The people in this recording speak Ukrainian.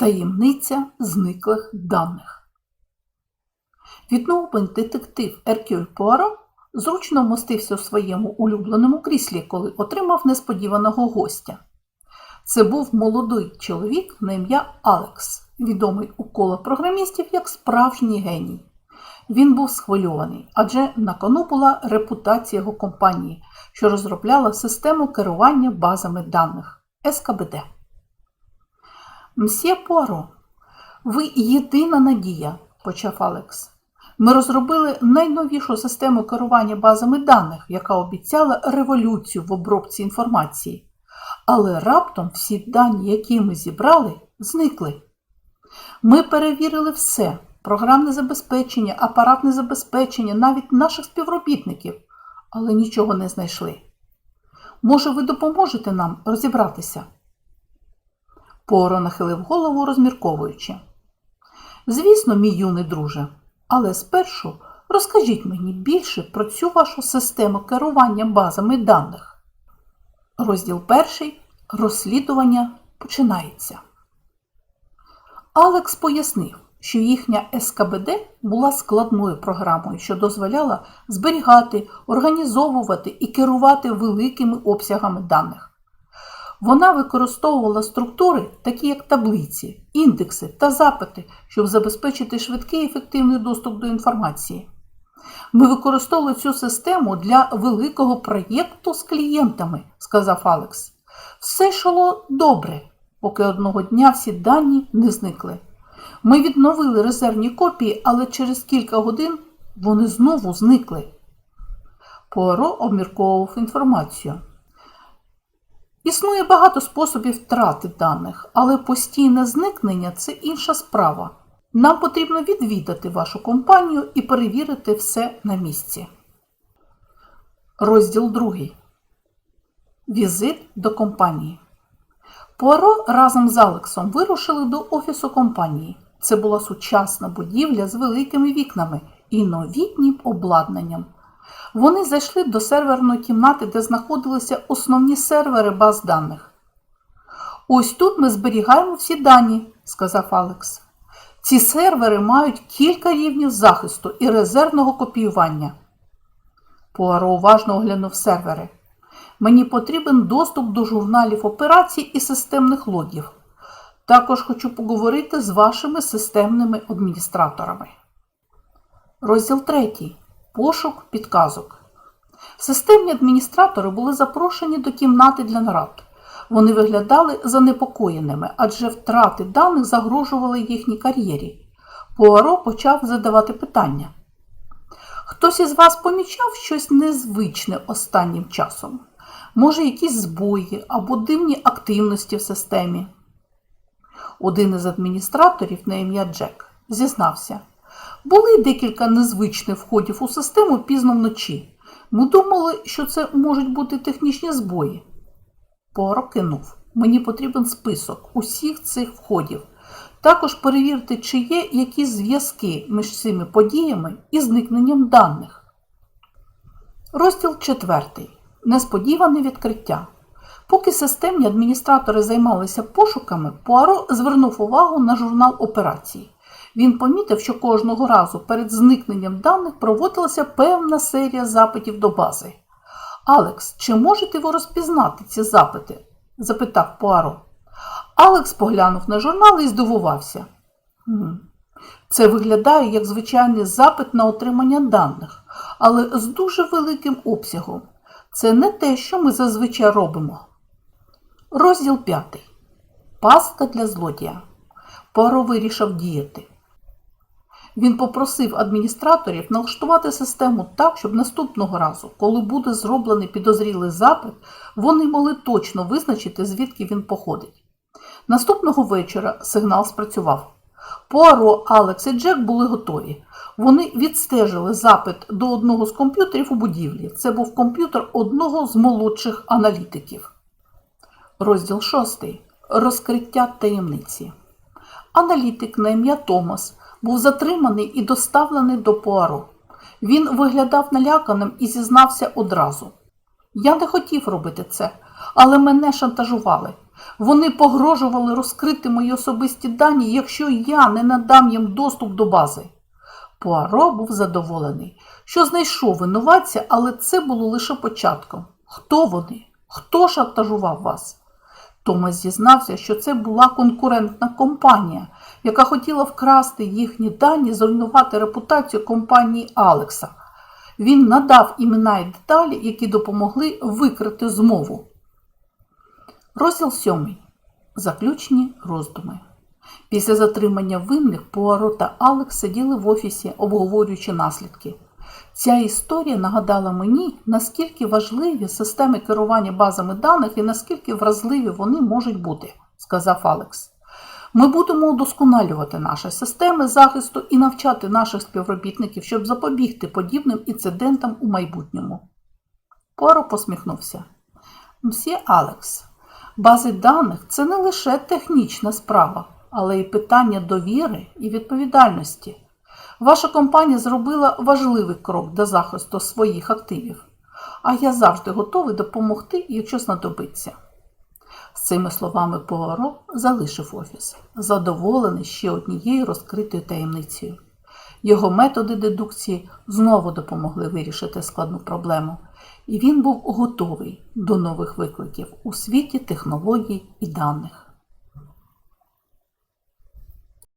Таємниця зниклих даних. Відновлений детектив Еркюль Пуаро зручно вмостився у своєму улюбленому кріслі, коли отримав несподіваного гостя. Це був молодий чоловік на ім'я Алекс, відомий у коло програмістів як справжній геній. Він був схвильований, адже на кону була репутація його компанії, що розробляла систему керування базами даних СКБД. Мсьє Пуаро, ви єдина надія, почав Алекс. Ми розробили найновішу систему керування базами даних, яка обіцяла революцію в обробці інформації. Але раптом всі дані, які ми зібрали, зникли. Ми перевірили все: програмне забезпечення, апаратне забезпечення, навіть наших співробітників, але нічого не знайшли. Може, ви допоможете нам розібратися? Поро нахилив голову, розмірковуючи. Звісно, мій юний друже, але спершу розкажіть мені більше про цю вашу систему керування базами даних. Розділ перший розслідування починається. Алекс пояснив, що їхня СКБД була складною програмою, що дозволяла зберігати, організовувати і керувати великими обсягами даних. Вона використовувала структури, такі як таблиці, індекси та запити, щоб забезпечити швидкий і ефективний доступ до інформації. Ми використовували цю систему для великого проєкту з клієнтами, сказав Алекс. Все йшло добре, поки одного дня всі дані не зникли. Ми відновили резервні копії, але через кілька годин вони знову зникли. Пуаро обмірковував інформацію. Існує багато способів втрати даних, але постійне зникнення це інша справа. Нам потрібно відвідати вашу компанію і перевірити все на місці. Розділ 2. Візит до компанії. Пуаро разом з Алексом вирушили до офісу компанії. Це була сучасна будівля з великими вікнами і новітнім обладнанням. Вони зайшли до серверної кімнати, де знаходилися основні сервери баз даних. Ось тут ми зберігаємо всі дані, сказав Алекс. Ці сервери мають кілька рівнів захисту і резервного копіювання. Пуаро уважно оглянув сервери. Мені потрібен доступ до журналів операцій і системних логів. Також хочу поговорити з вашими системними адміністраторами. Розділ 3. Пошук підказок. Системні адміністратори були запрошені до кімнати для нарад. Вони виглядали занепокоєними, адже втрати даних загрожували їхній кар'єрі. Пуаро почав задавати питання. Хтось із вас помічав щось незвичне останнім часом? Може, якісь збої або дивні активності в системі? Один із адміністраторів на ім'я Джек зізнався. Були декілька незвичних входів у систему пізно вночі. Ми думали, що це можуть бути технічні збої. Пуаро кинув. Мені потрібен список усіх цих входів. Також перевірте, чи є якісь зв'язки між цими подіями і зникненням даних. Розділ 4. Несподіване відкриття. Поки системні адміністратори займалися пошуками, Пуаро звернув увагу на журнал операцій. Він помітив, що кожного разу перед зникненням даних проводилася певна серія запитів до бази. Алекс, чи можете ви розпізнати ці запити? запитав Пуаро. Алекс поглянув на журнал і здивувався. Це виглядає як звичайний запит на отримання даних, але з дуже великим обсягом. Це не те, що ми зазвичай робимо. Розділ 5. Пастка для злодія. Пуаро вирішив діяти. Він попросив адміністраторів налаштувати систему так, щоб наступного разу, коли буде зроблений підозрілий запит, вони могли точно визначити, звідки він походить. Наступного вечора сигнал спрацював. Пуаро, Алекс і Джек були готові. Вони відстежили запит до одного з комп'ютерів у будівлі. Це був комп'ютер одного з молодших аналітиків. Розділ 6. Розкриття таємниці. Аналітик на ім'я Томас був затриманий і доставлений до Пуаро. Він виглядав наляканим і зізнався одразу. Я не хотів робити це, Але мене шантажували. Вони погрожували розкрити мої особисті дані, якщо я не надам їм доступ до бази. Пуаро був задоволений, що знайшов винуватця, але це було лише початком. Хто вони? Хто шантажував вас? Томас зізнався, що це була конкурентна компанія, яка хотіла вкрасти їхні дані, зруйнувати репутацію компанії Алекса. Він надав імена і деталі, які допомогли викрити змову. Розділ 7. Заключні роздуми. Після затримання винних Пуаро та Алекс сиділи в офісі, обговорюючи наслідки. Ця історія нагадала мені, наскільки важливі системи керування базами даних і наскільки вразливі вони можуть бути, сказав Алекс. Ми будемо удосконалювати наші системи захисту і навчати наших співробітників, щоб запобігти подібним інцидентам у майбутньому. Пуаро посміхнувся. Мсьє Алекс, бази даних це не лише технічна справа, але й питання довіри і відповідальності. Ваша компанія зробила важливий крок до захисту своїх активів, а я завжди готовий допомогти, якщо знадобиться. З цими словами Пуаро залишив офіс, задоволений ще однією розкритою таємницею. Його методи дедукції знову допомогли вирішити складну проблему, і він був готовий до нових викликів у світі технологій і даних.